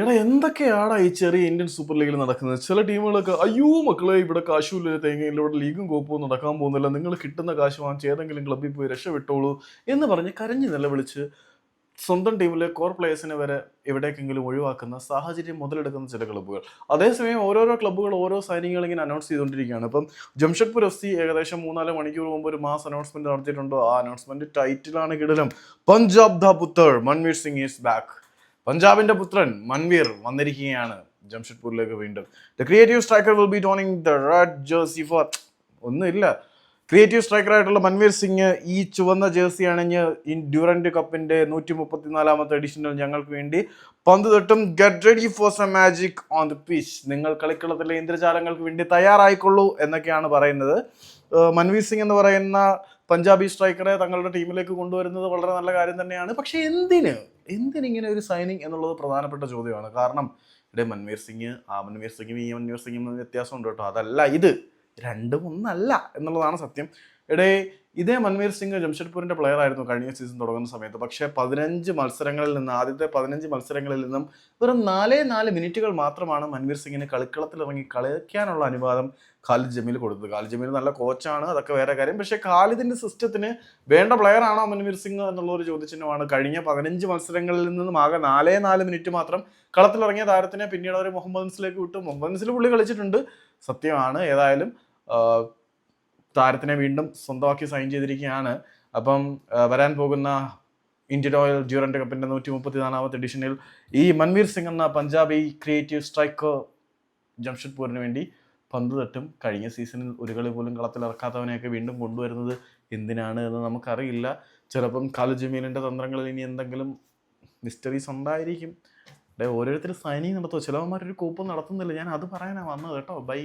എടാ എന്തൊക്കെയാടാ ഈ ചെറിയ ഇന്ത്യൻ സൂപ്പർ ലീഗിൽ നടക്കുന്നത്? ചില ടീമുകളൊക്കെ അയ്യോ മക്കളെ ഇവിടെ കാശുമില്ല തേങ്ങയില്ല ഇവിടെ ലീഗും കോപ്പും നടക്കാൻ പോകുന്നില്ല. നിങ്ങൾ കിട്ടുന്ന കാശ് വാങ്ങിച്ച് ഏതെങ്കിലും ക്ലബ്ബിൽ പോയി രക്ഷപ്പെട്ടോളൂ എന്ന് പറഞ്ഞ് കരഞ്ഞ് നിലവിളിച്ച് സ്വന്തം ടീമിലെ കോർ പ്ലേയേഴ്സിനെ വരെ എവിടേക്കെങ്കിലും ഒഴിവാക്കുന്ന സാഹചര്യം മുതലെടുക്കുന്ന ചില ക്ലബ്ബുകൾ. അതേസമയം ഓരോരോ ക്ലബ്ബുകൾ ഓരോ സൈനികങ്ങൾ ഇങ്ങനെ അനൗൺസ് ചെയ്തുകൊണ്ടിരിക്കുകയാണ്. ഇപ്പം ജംഷഡ്പൂർ എഫ് സി ഏകദേശം മൂന്നാൽ മണിക്കൂർ മുമ്പ് ഒരു മാസ് അനൗൺസ്മെന്റ് നടത്തിയിട്ടുണ്ടോ? ആ അനൗൺസ്മെന്റ് ടൈറ്റിലാണ് കിടലം. പഞ്ചാബ് ദ പുത്തർ മൻവീർ സിംഗ് ഈസ് ബാക്ക് പഞ്ചാബിന്റെ പുത്രൻ മൻവീർ വന്നിരിക്കുകയാണ് ജംഷഡ്പൂരിലേക്ക് വീണ്ടും. The creative striker will be donning the red jersey for ഒന്നുമില്ല. ക്രിയേറ്റീവ് സ്ട്രൈക്കർ ആയിട്ടുള്ള മൻവീർ സിംഗ് ഈ ചുവന്ന ജേഴ്സി അണിഞ്ഞ് ഇൻ ഡ്യൂറൻഡ് കപ്പിന്റെ നൂറ്റി മുപ്പത്തിനാലാമത്തെ എഡിഷനിൽ ഞങ്ങൾക്ക് വേണ്ടി പന്ത് തൊട്ടും. Get ready for some magic on the pitch നിങ്ങൾ കളിക്കളത്തിലെ ഇന്ദ്രജാലങ്ങൾക്ക് വേണ്ടി തയ്യാറായിക്കൊള്ളൂ എന്നൊക്കെയാണ് പറയുന്നത്. മൻവീർ സിംഗ് എന്ന് പറയുന്ന പഞ്ചാബി സ്ട്രൈക്കറെ തങ്ങളുടെ ടീമിലേക്ക് കൊണ്ടുവരുന്നത് വളരെ നല്ല കാര്യം തന്നെയാണ്. പക്ഷേ എന്തിന് എന്തിനിങ്ങനെ ഒരു സൈനിങ് എന്നുള്ളത് പ്രധാനപ്പെട്ട ചോദ്യമാണ്. കാരണം ഇവിടെ മൻവീർ സിംഗ് ആ മൻവീർ സിംഗും ഈ മൻവീർ സിംഗും വ്യത്യാസമുണ്ട് കേട്ടോ. അതല്ല ഇത് രണ്ടും ഒന്നല്ല എന്നുള്ളതാണ് സത്യം. ഇടേ ഇതേ മൻവീർ സിംഗ് ജംഷഡ്പൂരിന്റെ പ്ലെയർ ആയിരുന്നു കഴിഞ്ഞ സീസൺ തുടങ്ങുന്ന സമയത്ത്. പക്ഷേ പതിനഞ്ച് മത്സരങ്ങളിൽ നിന്ന് ആദ്യത്തെ പതിനഞ്ച് മത്സരങ്ങളിൽ നിന്നും വെറും നാലേ നാല് മിനിറ്റുകൾ മാത്രമാണ് മൻവീർ സിംഗിന് കളിക്കളത്തിൽ ഇറങ്ങി കളിക്കാനുള്ള അനുവാദം ഖാലിദ് ജമീൽ കൊടുത്തത്. ഖാലിദ് ജമീൽ നല്ല കോച്ചാണ് അതൊക്കെ വേറെ കാര്യം. പക്ഷേ ഖാലിദിന്റെ സിസ്റ്റത്തിന് വേണ്ട പ്ലെയർ ആണോ മൻവീർ സിംഗ് എന്നുള്ള ഒരു ചോദ്യചിഹ്നമാണ്. കഴിഞ്ഞ പതിനഞ്ച് മത്സരങ്ങളിൽ നിന്നും ആകെ നാലേ നാല് മിനിറ്റ് മാത്രം കളത്തിലിറങ്ങിയ താരത്തിനെ പിന്നീട് അവർ മുഹമ്മദ് വിട്ടു. മുഹമ്മദ് പുള്ളി കളിച്ചിട്ടുണ്ട്. സത്യമാണ്. ഏതായാലും താരത്തിനെ വീണ്ടും സ്വന്തമാക്കി സൈൻ ചെയ്തിരിക്കുകയാണ്. അപ്പം വരാൻ പോകുന്ന ഇന്ത്യൻ ഓയിൽ ഡ്യൂറന്റ് കപ്പിന്റെ നൂറ്റി മുപ്പത്തി നാലാമത്തെ എഡിഷനിൽ ഈ മൻവീർ സിംഗ് എന്ന പഞ്ചാബി ക്രിയേറ്റീവ് സ്ട്രൈക്കർ ജംഷഡ്പൂരിന് വേണ്ടി പന്ത് തട്ടും കഴിഞ്ഞ സീസണിൽ ഒരു കളി പോലും കളത്തിലിറക്കാത്തവനെയൊക്കെ വീണ്ടും കൊണ്ടുവരുന്നത് എന്തിനാണ് എന്ന് നമുക്കറിയില്ല. ചിലപ്പം കാലു ജമീലിന്റെ തന്ത്രങ്ങളിൽ ഇനി എന്തെങ്കിലും മിസ്റ്ററീസ് ഉണ്ടായിരിക്കും. ഡേ ഓരോരുത്തർ സൈനിങ് നടത്തുമോ ചിലവന്മാരൊരു കൂപ്പ് നടത്തുന്നില്ല. ഞാൻ അത് പറയാനാണ് വന്നത് കേട്ടോ. ബൈ